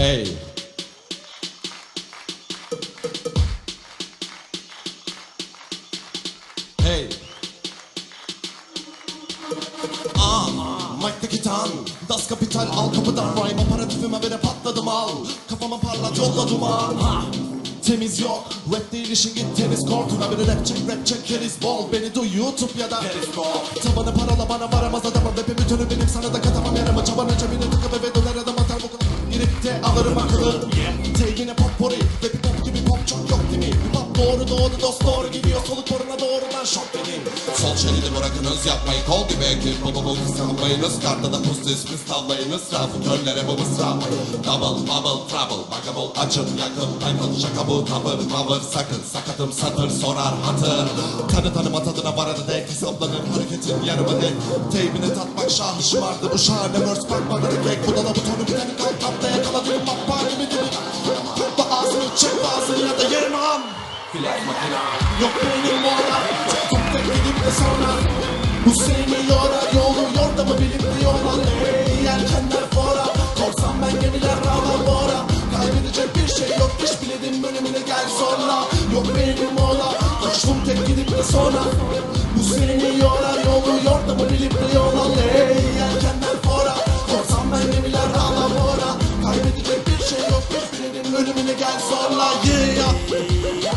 Hey. Hey. Aa, Mike'daki tan. Das Kapital al kapıdan. Rhyme aparatifime bere patladım al. Kafama parlat yolla duman. Ha. Temiz yok. Rap değil işin git. Tenis kortuna Biri rap çek rap çek. Keriz bol. Beni duy YouTube ya da. Periskop Tabanı parala bana varamaz adamım. Rap'in bütünü benim. Sana da katamam yaramı. Çabanı cebine alırım akıllı. Teybine pop pori. Rapi pop gibi pop çok yok değil mi Hip hop doğru doğru dost doğru gidiyor Soluk doğrudan şok benim Sol şeridi bırakınız yapmayı kol gibi ekip Baba bol kısalmayınız Kartta da post ismiz tavlayınız Trafikörlere bu mısra Double bubble trouble. Bugable açın yakın Title şaka bu tavır mavır. Sakın sakatım satır sorar hatır. Tanı tanıma tadına varadı dek Hesaplanır hareketin yarımı dek Teybini tatmak şahı şımardı. Bu şahane verse bakmadı kek. Bu da bu tonu giden kalk tapta yakaladım Bak am Yok benim tek gidip de sonra Bu seni yorar yolu yordamı bilip diyorlar Ey yelkenler fora Korsan ben gemiler rağmen bora Kaybedecek bir şey yok Hiç biledim bölümüne gel sonra Yok benim ola Koştum tek gidip de sonra Bu seni yorar yolu yordamı bilip diyorlar Ey yelkenler fora Korsan ben gemiler rağmen bora Kaybedecek bir şey yok Hiç biledim bölümüne gel sonra Yeah. Hey